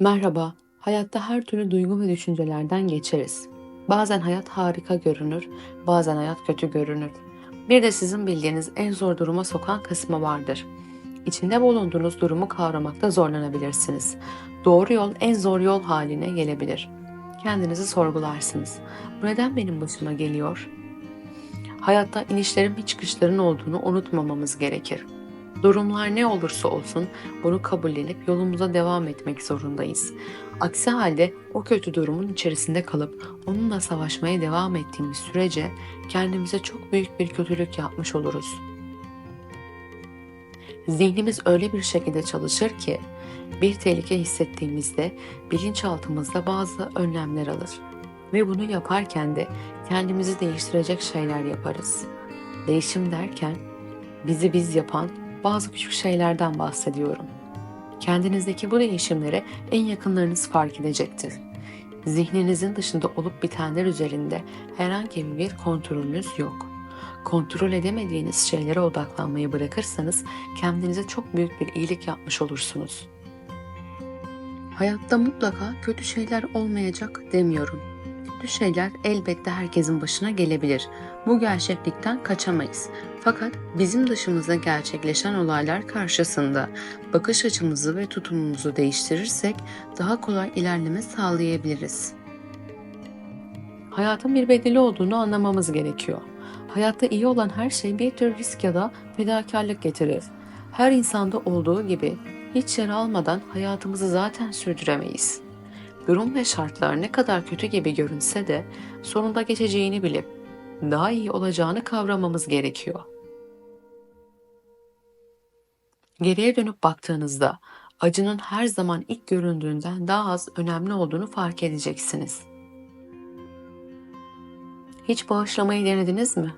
Merhaba, hayatta her türlü duygu ve düşüncelerden geçeriz. Bazen hayat harika görünür, bazen hayat kötü görünür. Bir de sizin bildiğiniz en zor duruma sokan kısmı vardır. İçinde bulunduğunuz durumu kavramakta zorlanabilirsiniz. Doğru yol en zor yol haline gelebilir. Kendinizi sorgularsınız. Bu neden benim başıma geliyor? Hayatta inişlerin ve çıkışların olduğunu unutmamamız gerekir. Durumlar ne olursa olsun bunu kabullenip yolumuza devam etmek zorundayız. Aksi halde o kötü durumun içerisinde kalıp onunla savaşmaya devam ettiğimiz sürece kendimize çok büyük bir kötülük yapmış oluruz. Zihnimiz öyle bir şekilde çalışır ki bir tehlike hissettiğimizde bilinçaltımızda bazı önlemler alır ve bunu yaparken de kendimizi değiştirecek şeyler yaparız. Değişim derken bizi biz yapan bazı küçük şeylerden bahsediyorum. Kendinizdeki bu değişimlere en yakınlarınız fark edecektir. Zihninizin dışında olup bitenler üzerinde herhangi bir kontrolünüz yok. Kontrol edemediğiniz şeylere odaklanmayı bırakırsanız kendinize çok büyük bir iyilik yapmış olursunuz. Hayatta mutlaka kötü şeyler olmayacak demiyorum. Kötü şeyler elbette herkesin başına gelebilir. Bu gerçeklikten kaçamayız. Fakat bizim dışımızda gerçekleşen olaylar karşısında bakış açımızı ve tutumumuzu değiştirirsek daha kolay ilerleme sağlayabiliriz. Hayatın bir bedeli olduğunu anlamamız gerekiyor. Hayatta iyi olan her şey bir tür risk ya da fedakarlık getirir. Her insanda olduğu gibi hiç yer almadan hayatımızı zaten sürdüremeyiz. Durum ve şartlar ne kadar kötü gibi görünse de sonunda geçeceğini bilip daha iyi olacağını kavramamız gerekiyor. Geriye dönüp baktığınızda acının her zaman ilk göründüğünden daha az önemli olduğunu fark edeceksiniz. Hiç bağışlamayı denediniz mi?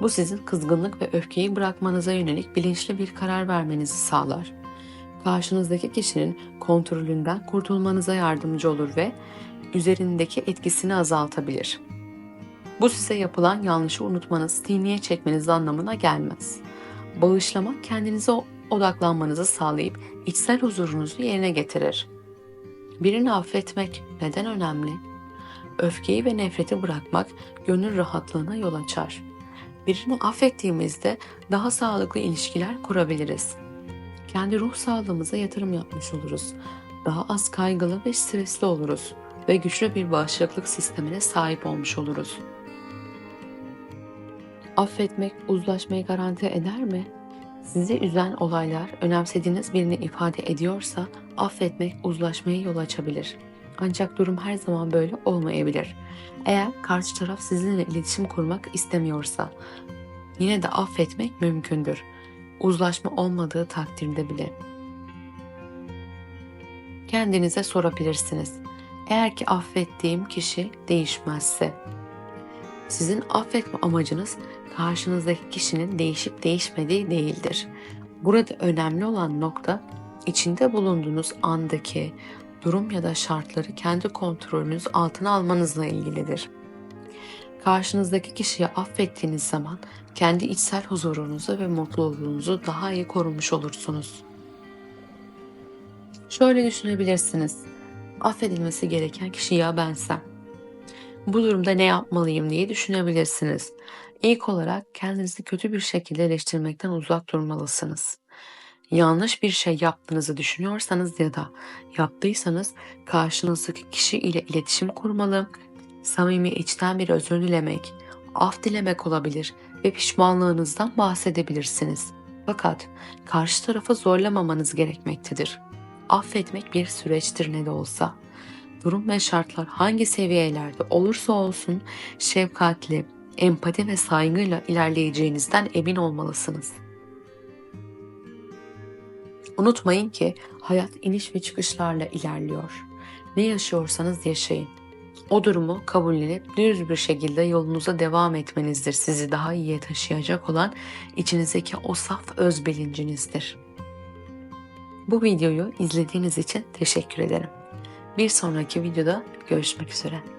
Bu sizin kızgınlık ve öfkeyi bırakmanıza yönelik bilinçli bir karar vermenizi sağlar. Karşınızdaki kişinin kontrolünden kurtulmanıza yardımcı olur ve üzerindeki etkisini azaltabilir. Bu size yapılan yanlışı unutmanız, sineye çekmeniz anlamına gelmez. Bağışlamak kendinize odaklanmanızı sağlayıp içsel huzurunuzu yerine getirir. Birini affetmek neden önemli? Öfkeyi ve nefreti bırakmak gönül rahatlığına yol açar. Birini affettiğimizde daha sağlıklı ilişkiler kurabiliriz. Kendi ruh sağlığımıza yatırım yapmış oluruz. Daha az kaygılı ve stresli oluruz ve güçlü bir bağışıklık sistemine sahip olmuş oluruz. Affetmek uzlaşmayı garanti eder mi? Sizi üzen olaylar önemsediğiniz birini ifade ediyorsa affetmek uzlaşmaya yol açabilir. Ancak durum her zaman böyle olmayabilir. Eğer karşı taraf sizinle iletişim kurmak istemiyorsa yine de affetmek mümkündür. Uzlaşma olmadığı takdirde bile. Kendinize sorabilirsiniz. Eğer ki affettiğim kişi değişmezse sizin affetme amacınız karşınızdaki kişinin değişip değişmediği değildir. Burada önemli olan nokta içinde bulunduğunuz andaki durum ya da şartları kendi kontrolünüz altına almanızla ilgilidir. Karşınızdaki kişiyi affettiğiniz zaman kendi içsel huzurunuzu ve mutluluğunuzu daha iyi korumuş olursunuz. Şöyle düşünebilirsiniz. Affedilmesi gereken kişi ya bensem. Bu durumda ne yapmalıyım diye düşünebilirsiniz. İlk olarak kendinizi kötü bir şekilde eleştirmekten uzak durmalısınız. Yanlış bir şey yaptığınızı düşünüyorsanız ya da yaptıysanız karşınızdaki kişi ile iletişim kurmalı, samimi içten bir özür dilemek, af dilemek olabilir ve pişmanlığınızdan bahsedebilirsiniz. Fakat karşı tarafı zorlamamanız gerekmektedir. Affetmek bir süreçtir ne de olsa. Durum ve şartlar hangi seviyelerde olursa olsun şefkatli, empati ve saygıyla ilerleyeceğinizden emin olmalısınız. Unutmayın ki hayat iniş ve çıkışlarla ilerliyor. Ne yaşıyorsanız yaşayın. O durumu kabullenip düz bir şekilde yolunuza devam etmenizdir sizi daha iyiye taşıyacak olan içinizdeki o saf öz bilincinizdir. Bu videoyu izlediğiniz için teşekkür ederim. Bir sonraki videoda görüşmek üzere.